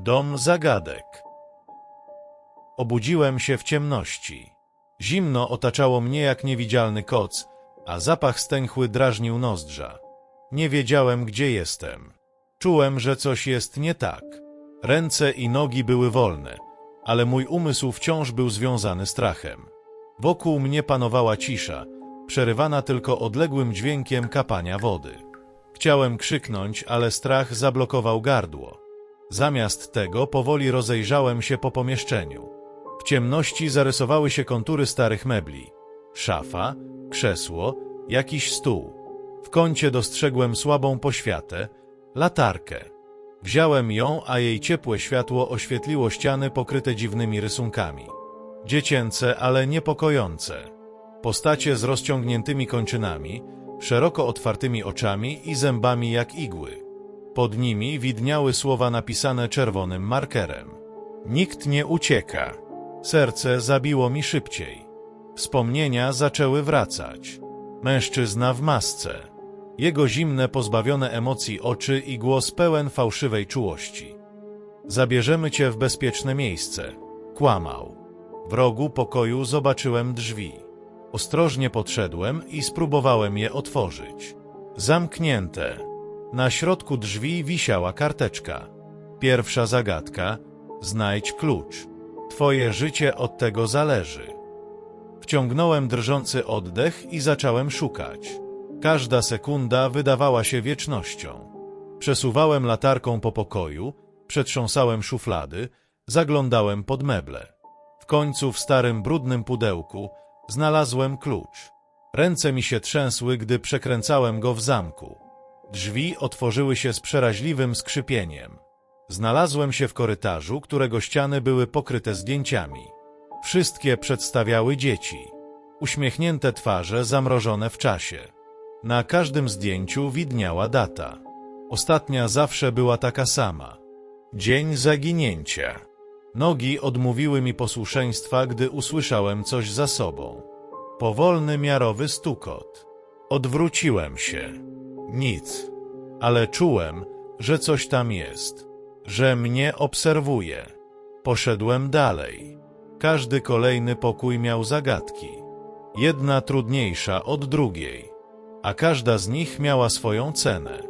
Dom zagadek. Obudziłem się w ciemności. Zimno otaczało mnie jak niewidzialny koc, a zapach stęchły drażnił nozdrza. Nie wiedziałem, gdzie jestem. Czułem, że coś jest nie tak. Ręce i nogi były wolne, ale mój umysł wciąż był związany strachem. Wokół mnie panowała cisza, przerywana tylko odległym dźwiękiem kapania wody. Chciałem krzyknąć, ale strach zablokował gardło. Zamiast tego powoli rozejrzałem się po pomieszczeniu. W ciemności zarysowały się kontury starych mebli. Szafa, krzesło, jakiś stół. W kącie dostrzegłem słabą poświatę, latarkę. Wziąłem ją, a jej ciepłe światło oświetliło ściany pokryte dziwnymi rysunkami. Dziecięce, ale niepokojące. Postacie z rozciągniętymi kończynami, szeroko otwartymi oczami i zębami jak igły. Pod nimi widniały słowa napisane czerwonym markerem. Nikt nie ucieka. Serce zabiło mi szybciej. Wspomnienia zaczęły wracać. Mężczyzna w masce. Jego zimne, pozbawione emocji oczy i głos pełen fałszywej czułości. Zabierzemy cię w bezpieczne miejsce. Kłamał. W rogu pokoju zobaczyłem drzwi. Ostrożnie podszedłem i spróbowałem je otworzyć. Zamknięte. Na środku drzwi wisiała karteczka. Pierwsza zagadka. Znajdź klucz. Twoje życie od tego zależy. Wciągnąłem drżący oddech i zacząłem szukać. Każda sekunda wydawała się wiecznością. Przesuwałem latarką po pokoju, przetrząsałem szuflady, zaglądałem pod meble. W końcu w starym, brudnym pudełku znalazłem klucz. Ręce mi się trzęsły, gdy przekręcałem go w zamku. Drzwi otworzyły się z przeraźliwym skrzypieniem. Znalazłem się w korytarzu, którego ściany były pokryte zdjęciami. Wszystkie przedstawiały dzieci. Uśmiechnięte twarze zamrożone w czasie. Na każdym zdjęciu widniała data. Ostatnia zawsze była taka sama. Dzień zaginięcia. Nogi odmówiły mi posłuszeństwa, gdy usłyszałem coś za sobą. Powolny, miarowy stukot. Odwróciłem się. Nic. Ale czułem, że coś tam jest. Że mnie obserwuje. Poszedłem dalej. Każdy kolejny pokój miał zagadki. Jedna trudniejsza od drugiej. A każda z nich miała swoją cenę.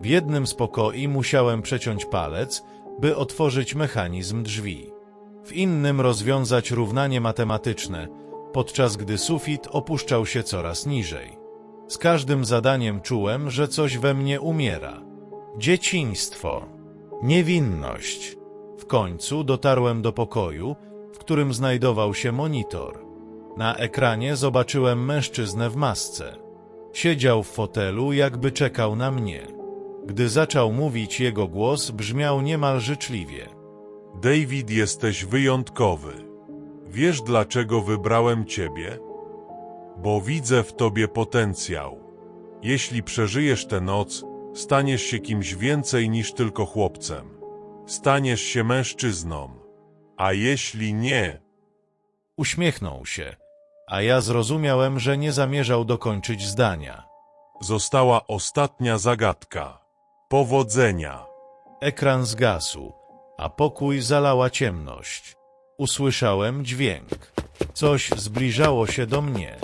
W jednym z pokoi musiałem przeciąć palec, by otworzyć mechanizm drzwi. W innym rozwiązać równanie matematyczne, podczas gdy sufit opuszczał się coraz niżej. Z każdym zadaniem czułem, że coś we mnie umiera. Dzieciństwo. Niewinność. W końcu dotarłem do pokoju, w którym znajdował się monitor. Na ekranie zobaczyłem mężczyznę w masce. Siedział w fotelu, jakby czekał na mnie. Gdy zaczął mówić, jego głos brzmiał niemal życzliwie. David, jesteś wyjątkowy. Wiesz, dlaczego wybrałem ciebie? Bo widzę w tobie potencjał. Jeśli przeżyjesz tę noc, staniesz się kimś więcej niż tylko chłopcem. Staniesz się mężczyzną. A jeśli nie, Uśmiechnął się, a ja zrozumiałem, że nie zamierzał dokończyć zdania. została ostatnia zagadka. Powodzenia. Ekran zgasł, a pokój zalała ciemność. Usłyszałem dźwięk. Coś zbliżało się do mnie.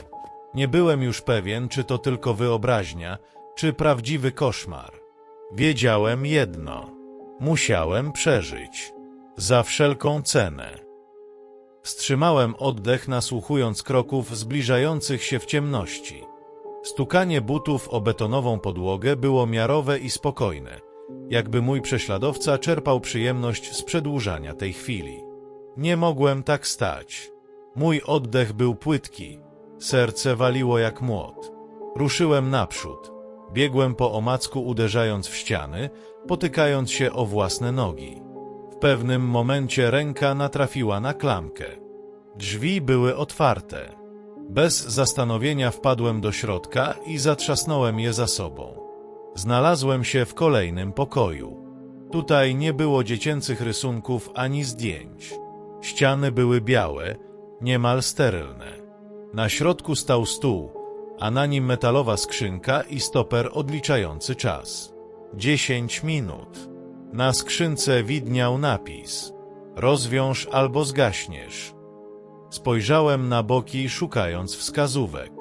Nie byłem już pewien, czy to tylko wyobraźnia, czy prawdziwy koszmar. Wiedziałem jedno. Musiałem przeżyć. Za wszelką cenę. Wstrzymałem oddech, nasłuchując kroków zbliżających się w ciemności. Stukanie butów o betonową podłogę było miarowe i spokojne, jakby mój prześladowca czerpał przyjemność z przedłużania tej chwili. Nie mogłem tak stać. Mój oddech był płytki, serce waliło jak młot. Ruszyłem naprzód. Biegłem po omacku, uderzając w ściany, potykając się o własne nogi. W pewnym momencie ręka natrafiła na klamkę. Drzwi były otwarte. Bez zastanowienia wpadłem do środka i zatrzasnąłem je za sobą. Znalazłem się w kolejnym pokoju. Tutaj nie było dziecięcych rysunków ani zdjęć. Ściany były białe, niemal sterylne. Na środku stał stół, a na nim metalowa skrzynka i stoper odliczający czas. Dziesięć minut. Na skrzynce widniał napis: Rozwiąż albo zgaśniesz. Spojrzałem na boki, szukając wskazówek.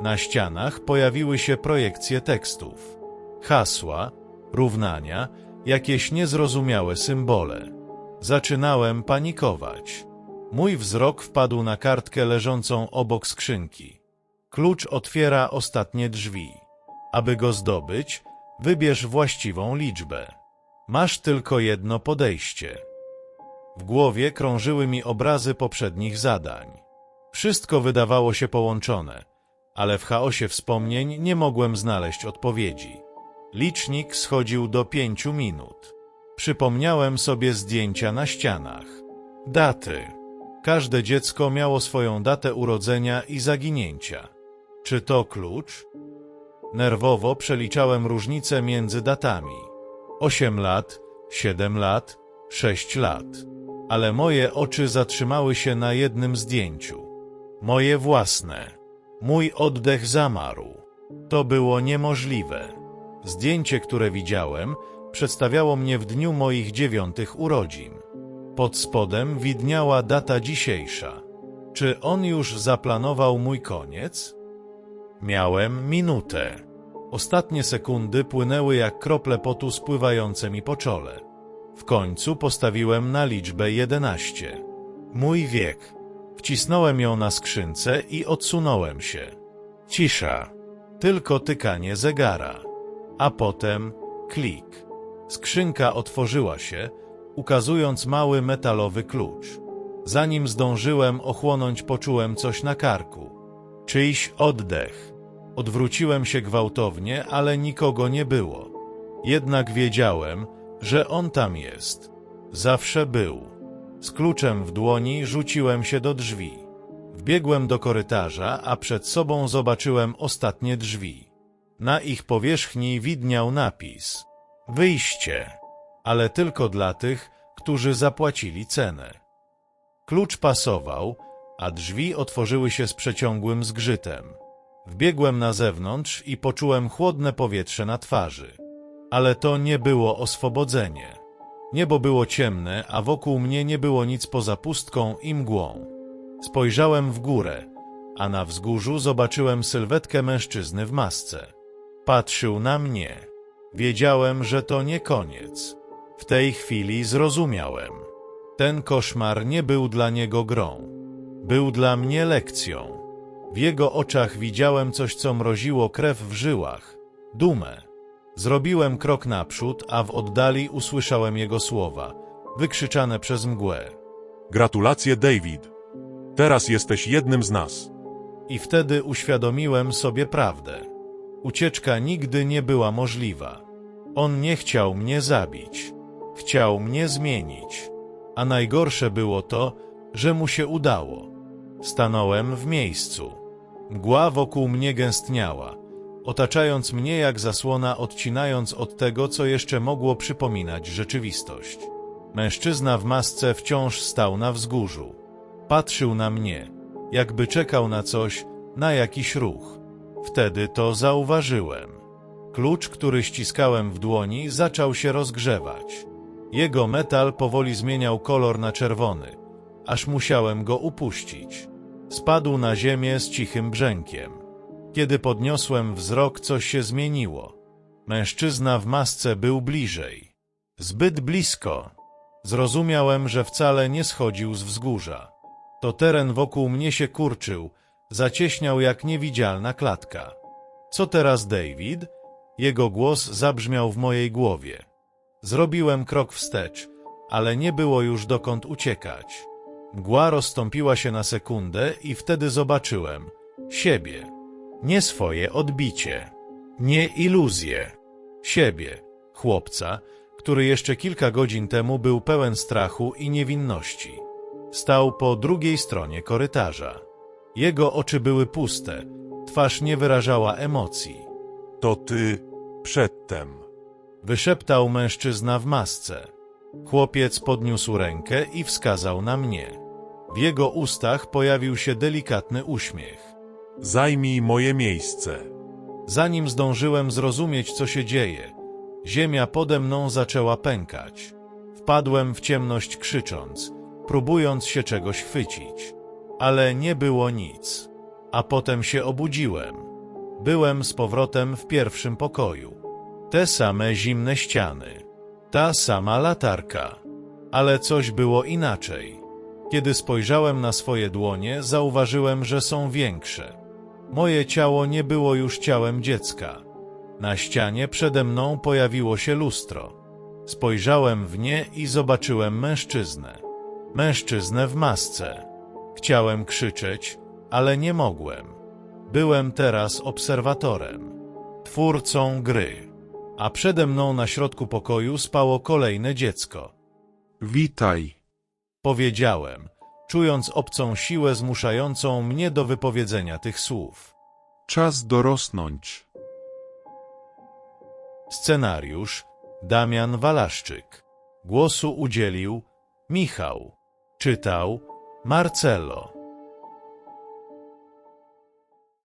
Na ścianach pojawiły się projekcje tekstów, hasła, równania, jakieś niezrozumiałe symbole. Zaczynałem panikować. Mój wzrok wpadł na kartkę leżącą obok skrzynki. Klucz otwiera ostatnie drzwi. Aby go zdobyć, wybierz właściwą liczbę. Masz tylko jedno podejście. W głowie krążyły mi obrazy poprzednich zadań. Wszystko wydawało się połączone, ale w chaosie wspomnień nie mogłem znaleźć odpowiedzi. Licznik schodził do pięciu minut. Przypomniałem sobie zdjęcia na ścianach. Daty. Każde dziecko miało swoją datę urodzenia i zaginięcia. Czy to klucz? Nerwowo przeliczałem różnice między datami. Osiem lat, siedem lat, sześć lat. Ale moje oczy zatrzymały się na jednym zdjęciu. Moje własne. Mój oddech zamarł. To było niemożliwe. Zdjęcie, które widziałem, przedstawiało mnie w dniu moich dziewiątych urodzin. Pod spodem widniała data dzisiejsza. Czy on już zaplanował mój koniec? Miałem minutę. Ostatnie sekundy płynęły jak krople potu spływające mi po czole. W końcu postawiłem na liczbę jedenaście. Mój wiek. Wcisnąłem ją na skrzynce i odsunąłem się. Cisza. Tylko tykanie zegara. A potem klik. Skrzynka otworzyła się, ukazując mały metalowy klucz. Zanim zdążyłem ochłonąć, poczułem coś na karku. Czyjś oddech. Odwróciłem się gwałtownie, ale nikogo nie było. Jednak wiedziałem, że on tam jest. Zawsze był. Z kluczem w dłoni rzuciłem się do drzwi. Wbiegłem do korytarza, a przed sobą zobaczyłem ostatnie drzwi. Na ich powierzchni widniał napis Wyjście, ale tylko dla tych, którzy zapłacili cenę. Klucz pasował, a drzwi otworzyły się z przeciągłym zgrzytem. Wbiegłem na zewnątrz i poczułem chłodne powietrze na twarzy. Ale to nie było oswobodzenie. Niebo było ciemne, a wokół mnie nie było nic poza pustką i mgłą. Spojrzałem w górę, a na wzgórzu zobaczyłem sylwetkę mężczyzny w masce. Patrzył na mnie. Wiedziałem, że to nie koniec. W tej chwili zrozumiałem. Ten koszmar nie był dla niego grą. Był dla mnie lekcją. W jego oczach widziałem coś, co mroziło krew w żyłach. Dumę. Zrobiłem krok naprzód, a w oddali usłyszałem jego słowa, wykrzyczane przez mgłę. Gratulacje, David. Teraz jesteś jednym z nas. I wtedy uświadomiłem sobie prawdę. Ucieczka nigdy nie była możliwa. On nie chciał mnie zabić. Chciał mnie zmienić. A najgorsze było to, że mu się udało. Stanąłem w miejscu. Mgła wokół mnie gęstniała, otaczając mnie jak zasłona, odcinając od tego, co jeszcze mogło przypominać rzeczywistość. Mężczyzna w masce wciąż stał na wzgórzu. Patrzył na mnie, jakby czekał na coś, na jakiś ruch. Wtedy to zauważyłem. Klucz, który ściskałem w dłoni, zaczął się rozgrzewać. Jego metal powoli zmieniał kolor na czerwony, aż musiałem go upuścić. Spadł na ziemię z cichym brzękiem. Kiedy podniosłem wzrok, coś się zmieniło. Mężczyzna w masce był bliżej. Zbyt blisko. Zrozumiałem, że wcale nie schodził z wzgórza. To teren wokół mnie się kurczył, zacieśniał jak niewidzialna klatka. Co teraz, David? Jego głos zabrzmiał w mojej głowie. Zrobiłem krok wstecz, ale nie było już dokąd uciekać. Mgła rozstąpiła się na sekundę i wtedy zobaczyłem siebie. Nie swoje odbicie, nie iluzję. Siebie, chłopca, który jeszcze kilka godzin temu był pełen strachu i niewinności. Stał po drugiej stronie korytarza. Jego oczy były puste, twarz nie wyrażała emocji. To ty przedtem. Wyszeptał mężczyzna w masce. Chłopiec podniósł rękę i wskazał na mnie. W jego ustach pojawił się delikatny uśmiech. Zajmij moje miejsce. Zanim zdążyłem zrozumieć, co się dzieje, Ziemia pode mną zaczęła pękać. Wpadłem w ciemność krzycząc, próbując się czegoś chwycić. Ale nie było nic. A potem się obudziłem. Byłem z powrotem w pierwszym pokoju. Te same zimne ściany. Ta sama latarka. Ale coś było inaczej. Kiedy spojrzałem na swoje dłonie, zauważyłem, że są większe. Moje ciało nie było już ciałem dziecka. Na ścianie przede mną pojawiło się lustro. Spojrzałem w nie i zobaczyłem mężczyznę. Mężczyznę w masce. Chciałem krzyczeć, ale nie mogłem. Byłem teraz obserwatorem, twórcą gry, a przede mną na środku pokoju spało kolejne dziecko. Witaj. Powiedziałem, czując obcą siłę zmuszającą mnie do wypowiedzenia tych słów. Czas dorosnąć. Scenariusz Damian Walaszczyk. Głosu udzielił Michał. Czytał Marcelo.